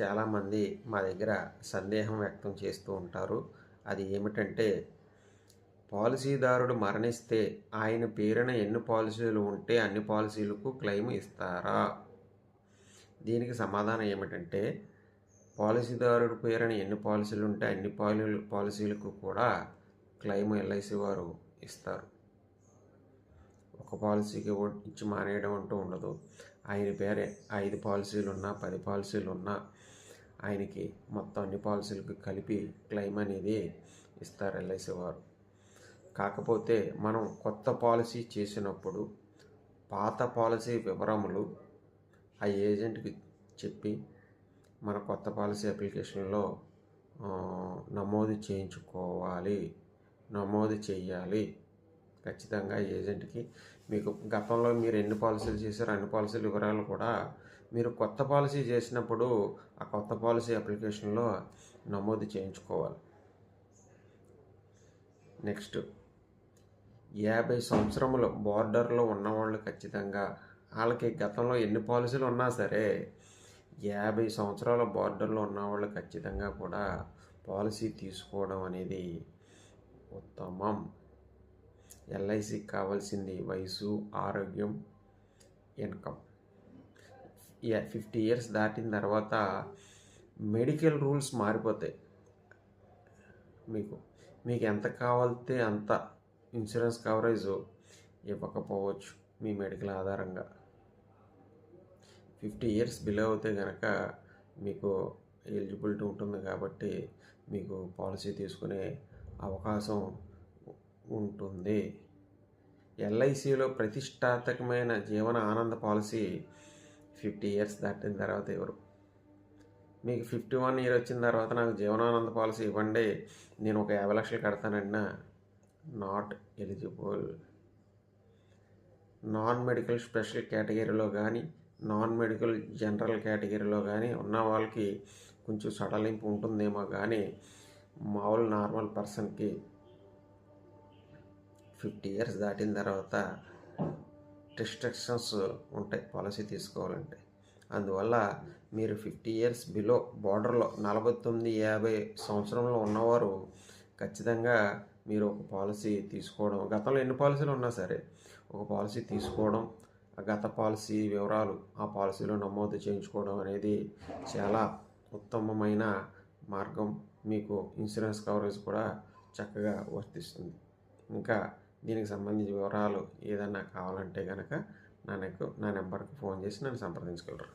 చాలామంది మా దగ్గర సందేహం వ్యక్తం చేస్తూ ఉంటారు. అది ఏమిటంటే పాలసీదారుడు మరణిస్తే ఆయన పేరున ఎన్ని పాలసీలు ఉంటే అన్ని పాలసీలకు క్లెయిమ్ ఇస్తారా? దీనికి సమాధానం ఏమిటంటే పాలసీదారుడు పేరున ఎన్ని పాలసీలు ఉంటే అన్ని పాలి పాలసీలకు కూడా క్లెయిమ్ ఎల్ఐసి వారు ఇస్తారు. ఒక పాలసీకి ఇచ్చి మానేయడం అంటూ ఉండదు. ఆయన పేరే ఐదు పాలసీలు ఉన్నా పది పాలసీలు ఉన్నా ఆయనకి మొత్తం అన్ని పాలసీలకు కలిపి క్లెయిమ్ అనేది ఇస్తారు ఎల్ఐసి వారు. కాకపోతే మనం కొత్త పాలసీ చేసినప్పుడు పాత పాలసీ వివరములు ఆ ఏజెంట్కి చెప్పి మన కొత్త పాలసీ అప్లికేషన్లో నమోదు చేయించుకోవాలి నమోదు చేయాలి. ఖచ్చితంగా ఏజెంట్కి మీకు గతంలో మీరు ఎన్ని పాలసీలు చేశారో అన్ని పాలసీల వివరాలు కూడా మీరు కొత్త పాలసీ చేసినప్పుడు ఆ కొత్త పాలసీ అప్లికేషన్లో నమోదు చేయించుకోవాలి. నెక్స్ట్ యాభై సంవత్సరములు బార్డర్లో ఉన్నవాళ్ళు ఖచ్చితంగా వాళ్ళకి గతంలో ఎన్ని పాలసీలు ఉన్నా సరే యాభై సంవత్సరాల బార్డర్లో ఉన్నవాళ్ళు ఖచ్చితంగా కూడా పాలసీ తీసుకోవడం అనేది ఉత్తమం. ఎల్ఐసికి కావాల్సింది వయసు ఆరోగ్యం ఇన్కమ్. ఫిఫ్టీ ఇయర్స్ దాటిన తర్వాత మెడికల్ రూల్స్ మారిపోతాయి. మీకు మీకు ఎంత కావాలితే అంత ఇన్సూరెన్స్ కవరేజ్ ఇవ్వకపోవచ్చు మీ మెడికల్ ఆధారంగా. ఫిఫ్టీ ఇయర్స్ బిలో అవుతే కనుక మీకు ఎలిజిబిలిటీ ఉంటుంది కాబట్టి మీకు పాలసీ తీసుకునే అవకాశం ఉంటుంది. ఎల్ఐసిలో ప్రతిష్టాత్మకమైన జీవన ఆనంద పాలసీ ఫిఫ్టీ ఇయర్స్ దాటిన తర్వాత ఎవరు? మీకు ఫిఫ్టీ వన్ ఇయర్ వచ్చిన తర్వాత నాకు జీవనానంద పాలసీ ఇవ్వండి. నేను ఒక యాభై లక్షలు కడతానన్నా not eligible. Non medical special కేటగిరీలో కానీ నాన్ మెడికల్ జనరల్ కేటగిరీలో కానీ ఉన్న వాళ్ళకి కొంచెం సడలింపు ఉంటుందేమో కానీ మామూలు నార్మల్ పర్సన్కి ఫిఫ్టీ ఇయర్స్ దాటిన తర్వాత రిస్ట్రిక్షన్స్ ఉంటాయి పాలసీ తీసుకోవాలంటే. అందువల్ల మీరు ఫిఫ్టీ ఇయర్స్ బిలో బార్డర్లో నలభై తొమ్మిది యాభై సంవత్సరంలో ఉన్నవారు ఖచ్చితంగా మీరు ఒక పాలసీ తీసుకోవడం గతంలో ఎన్ని పాలసీలు ఉన్నా సరే ఒక పాలసీ తీసుకోవడం ఆ గత పాలసీ వివరాలు ఆ పాలసీలో నమోదు చేయించుకోవడం అనేది చాలా ఉత్తమమైన మార్గం. మీకు ఇన్సూరెన్స్ కవరేజ్ కూడా చక్కగా వర్తిస్తుంది. ఇంకా దీనికి సంబంధించిన వివరాలు ఏదన్నా కావాలంటే కనుక నా నెక్ నా నెంబర్కి ఫోన్ చేసి నన్ను సంప్రదించగలరు.